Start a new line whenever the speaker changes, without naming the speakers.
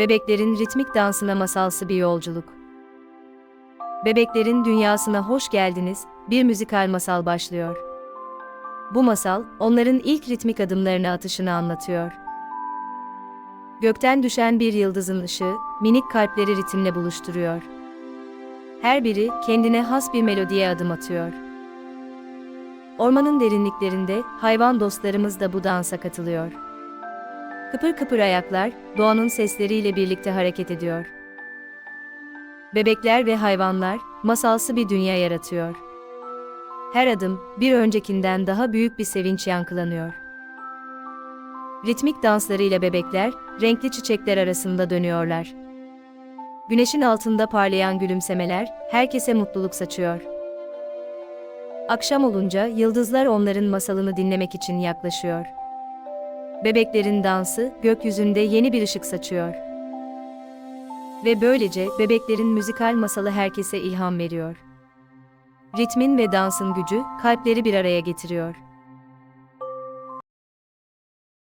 Bebeklerin ritmik dansına masalsı bir yolculuk. Bebeklerin dünyasına hoş geldiniz, bir müzikal masal başlıyor. Bu masal, onların ilk ritmik adımlarını atışını anlatıyor. Gökten düşen bir yıldızın ışığı, minik kalpleri ritimle buluşturuyor. Her biri kendine has bir melodiye adım atıyor. Ormanın derinliklerinde hayvan dostlarımız da bu dansa katılıyor. Kıpır kıpır ayaklar, doğanın sesleriyle birlikte hareket ediyor. Bebekler ve hayvanlar, masalsı bir dünya yaratıyor. Her adım, bir öncekinden daha büyük bir sevinç yankılanıyor. Ritmik danslarıyla bebekler, renkli çiçekler arasında dönüyorlar. Güneşin altında parlayan gülümsemeler, herkese mutluluk saçıyor. Akşam olunca yıldızlar onların masalını dinlemek için yaklaşıyor. Bebeklerin dansı gökyüzünde yeni bir ışık saçıyor. Ve böylece bebeklerin müzikal masalı herkese ilham veriyor. Ritmin ve dansın gücü kalpleri bir araya getiriyor.